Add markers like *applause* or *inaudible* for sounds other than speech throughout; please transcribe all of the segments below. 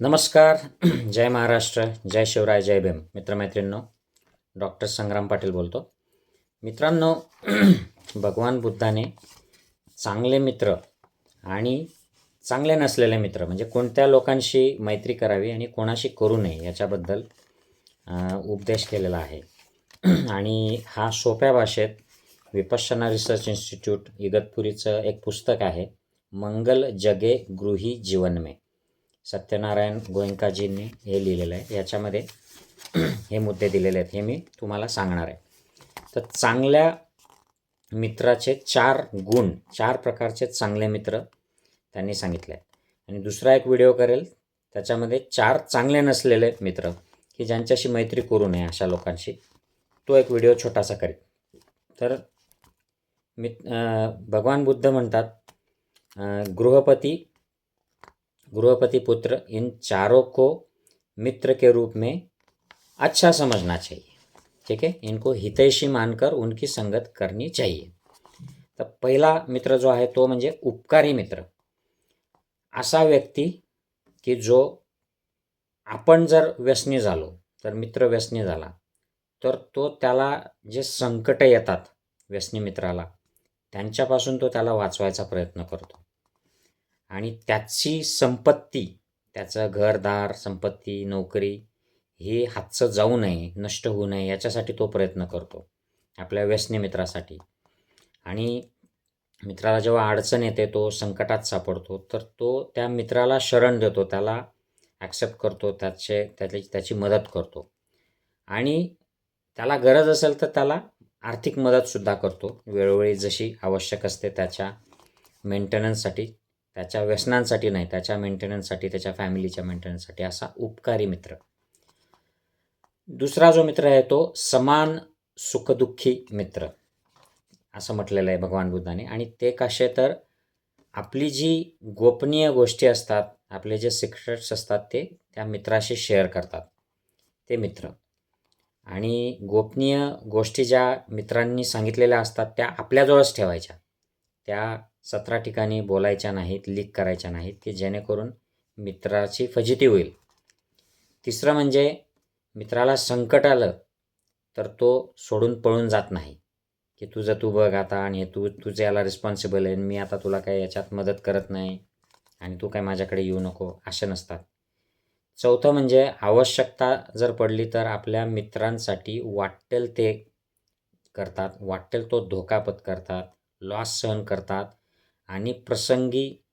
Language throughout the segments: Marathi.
नमस्कार जय महाराष्ट्र जय शिवराय जय भीम. मित्रमैत्रिणींनो डॉक्टर संग्राम पाटील बोलतो. मित्रांनो भगवान बुद्धाने चांगले मित्र आणि चांगले नसलेले मित्र म्हणजे कोणत्या लोकांशी मैत्री करावी आणि कोणाशी करू नये याच्याबद्दल उपदेश केलेला आहे. आणि हा सोप्या भाषेत विपश्चना रिसर्च इन्स्टिट्यूट इगतपुरीचं एक पुस्तक आहे मंगल जगे गृही जीवन में. सत्यनारायण गोयंकाजींनी हे लिहिलेलं आहे. याच्यामध्ये *clears throat* हे मुद्दे दिलेले आहेत. हे मी तुम्हाला सांगणार आहे. तर चांगल्या मित्राचे चार गुण चार प्रकारचे चांगले मित्र त्यांनी सांगितले आहेत. आणि दुसरा एक व्हिडिओ करेल. त्याच्यामध्ये चार चांगले नसलेले मित्र की ज्यांच्याशी मैत्री करू नये अशा लोकांशी. तो एक व्हिडिओ छोटासा करेल. तर मित भगवान बुद्ध म्हणतात गृहपती गृहपति पुत्र इन चारों को मित्र के रूप में अच्छा समझना चाहिए ठीक है? इनको हितैषी मानकर उनकी संगत करनी चाहिए। तर पहिला मित्र जो आहे तो म्हणजे उपकारी मित्र। असा व्यक्ती की जो आपण जर व्यसनी झालो तर मित्र व्यसनी झाला तर तो त्याला जे संकट येतात व्यसनी मित्राला त्यांच्यापासून तो त्याला वाचवायचा प्रयत्न करतो. आणि त्याची संपत्ती त्याचं घरदार संपत्ती नोकरी हे हातचं जाऊ नये नष्ट होऊ नये याच्यासाठी तो प्रयत्न करतो आपल्या व्यसनी मित्रासाठी. आणि मित्राला जेव्हा अडचण येते तो संकटात सापडतो तर तो त्या मित्राला शरण देतो त्याला ॲक्सेप्ट करतो त्याचे त्याची त्याची मदत करतो. आणि त्याला गरज असेल तर त्याला आर्थिक मदतसुद्धा करतो वेळोवेळी जशी आवश्यक असते त्याच्या मेंटेनन्ससाठी त्याच्या व्यसनांसाठी नाही त्याच्या मेंटेनन्ससाठी त्याच्या फॅमिलीच्या मेंटेनन्ससाठी असा उपकारी मित्र. दुसरा जो मित्र आहे तो समान सुखदुःखी मित्र. असं म्हटलेलं आहे भगवान बुद्धाने. आणि ते कसे तर आपली जी गोपनीय गोष्टी असतात आपले जे सिक्रेट्स असतात ते त्या मित्राशी शेअर करतात. ते मित्र. आणि गोपनीय गोष्टी ज्या मित्रांनी सांगितलेल्या असतात त्या आपल्याजवळच ठेवायच्या. त्या सतरा ठिकाणी बोलायच्या नाहीत लीक करायच्या नाहीत की जेणेकरून मित्राची फजिती होईल. तिसरं म्हणजे मित्राला संकट आलं तर तो सोडून पळून जात नाही. की तुझं तू बघ आता आणि तू तुझं याला रिस्पॉन्सिबल आहे. आणि मी आता तुला काही याच्यात मदत करत नाही आणि तू काय माझ्याकडे येऊ नको असे नसतात. चौथं म्हणजे आवश्यकता जर पडली तर आपल्या मित्रांसाठी वाटेल ते करतात. वाटेल तो धोका पत्करतात. लॉस सहन करतात. आणि प्रसंगी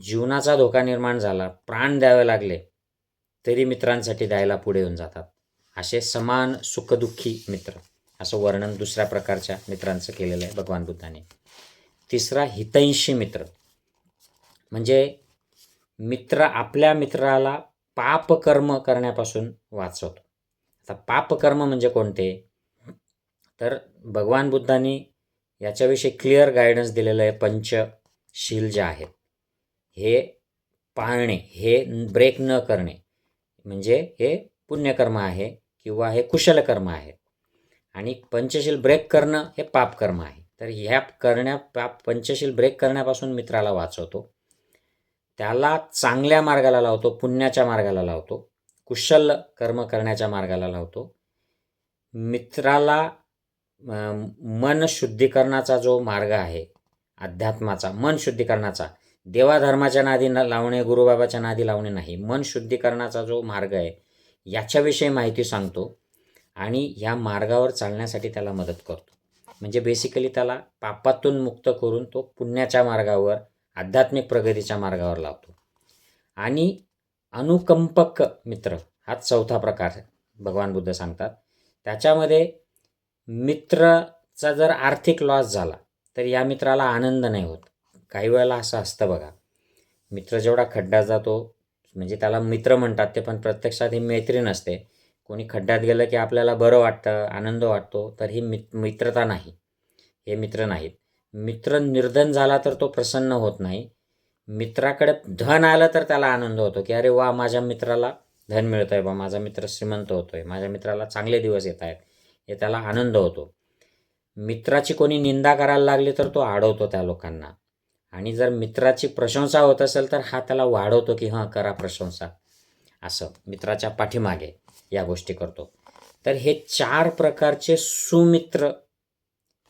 जीवनाचा धोका निर्माण झाला. प्राण द्यावे लागले तरी मित्रांसाठी द्यायला पुढे येऊन जातात. असे समान सुखदुःखी मित्र. असं वर्णन दुसऱ्या प्रकारच्या मित्रांचं केलेलं आहे भगवान बुद्धाने. तिसरा हितैषी मित्र. म्हणजे मित्र आपल्या मित्राला पापकर्म करण्यापासून वाचवतो. आता पापकर्म म्हणजे कोणते? तर भगवान बुद्धांनी याच्याविषयी क्लिअर गायडन्स दिलेलं आहे. पंच शील जे आहेत हे पाळणे हे ब्रेक न करणे म्हणजे हे पुण्यकर्म आहे किंवा हे कुशलकर्म आहे. आणि पंचशील ब्रेक करणं हे पापकर्म आहे. तर ह्या करण्या पाप पंचशील ब्रेक करण्यापासून मित्राला वाचवतो. त्याला चांगल्या मार्गाला लावतो पुण्याच्या मार्गाला लावतो कुशल कर्म करण्याच्या मार्गाला लावतो. मित्राला मन शुद्धीकरणाचा जो मार्ग आहे अध्यात्माचा मन शुद्धीकरणाचा. देवाधर्माच्या नादी न लावणे गुरुबाबाच्या नादी लावणे नाही. मन शुद्धीकरणाचा जो मार्ग आहे याच्याविषयी माहिती सांगतो आणि ह्या मार्गावर चालण्यासाठी त्याला मदत करतो. म्हणजे बेसिकली त्याला पापातून मुक्त करून तो पुण्याच्या मार्गावर आध्यात्मिक प्रगतीच्या मार्गावर लावतो. आणि अनुकंपक मित्र हा चौथा प्रकार भगवान बुद्ध सांगतात. त्याच्यामध्ये मित्राचा जर आर्थिक लॉस झाला तर या मित्राला आनंद नाही होत. काही वेळेला असं असतं बघा. मित्र जेवढा खड्ड्यात जातो म्हणजे त्याला मित्र म्हणतात ते पण प्रत्यक्षात ही मैत्री नसते. कोणी खड्ड्यात गेलं की आपल्याला बरं वाटतं आनंद वाटतो तर ही मित मित्रता नाही. हे मित्र नाहीत. मित्र निर्धन झाला तर तो प्रसन्न होत नाही. मित्राकडे धन आलं तर त्याला आनंद होतो की अरे वा माझ्या मित्राला धन मिळतं आहे बा माझा मित्र श्रीमंत होतो आहे माझ्या मित्राला चांगले दिवस येत आहेत. हे त्याला आनंद होतो. मित्राची कोणी निंदा करायला लागली तर तो आडवतो त्या लोकांना. आणि जर मित्राची प्रशंसा होत असेल तर हा त्याला वाढवतो की हां करा प्रशंसा. असं मित्राच्या पाठीमागे या गोष्टी करतो. तर हे चार प्रकारचे सुमित्र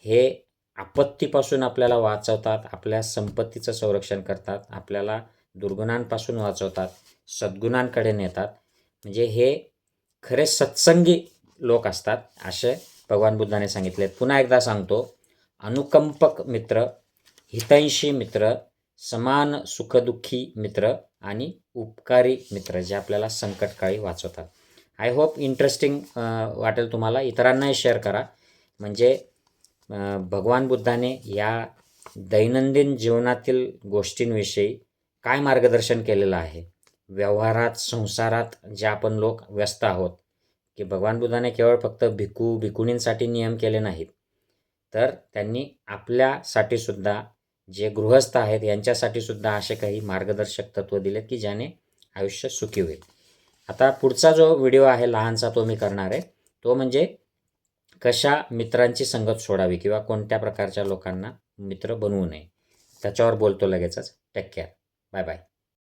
हे आपत्तीपासून आपल्याला वाचवतात आपल्या संपत्तीचं संरक्षण करतात आपल्याला दुर्गुणांपासून वाचवतात सद्गुणांकडे नेतात. म्हणजे हे खरे सत्संगी लोक असतात असे भगवान बुद्धाने सांगितले. पुन्हा एकदा सांगतो. अनुकंपक मित्र हितैषी मित्र समान सुखदुःखी मित्र आणि उपकारी मित्र जे आपल्याला संकटकाळी वाचवतात. आय होप इंटरेस्टिंग वाटेल तुम्हाला. इतरांनाही शेअर करा. म्हणजे भगवान बुद्धाने या दैनंदिन जीवनातील गोष्टींविषयी काय मार्गदर्शन केलेलं आहे? व्यवहारात संसारात जे आपण लोक व्यस्त आहोत की भगवान बुद्धाने केवळ फक्त भिकू भिकुणींसाठी नियम केले नाहीत. तर त्यांनी आपल्यासाठी सुद्धा जे गृहस्थ आहेत यांच्यासाठी सुद्धा असे काही मार्गदर्शक तत्त्व दिलेत की ज्याने आयुष्य सुखी होईल. आता पुढचा जो व्हिडिओ आहे लहानसा तो मी करणार आहे. तो म्हणजे कशा मित्रांची संगत सोडावी किंवा कोणत्या प्रकारच्या लोकांना मित्र बनवू नये. त्याच्यावर बोलतो लगेचच. Take care bye bye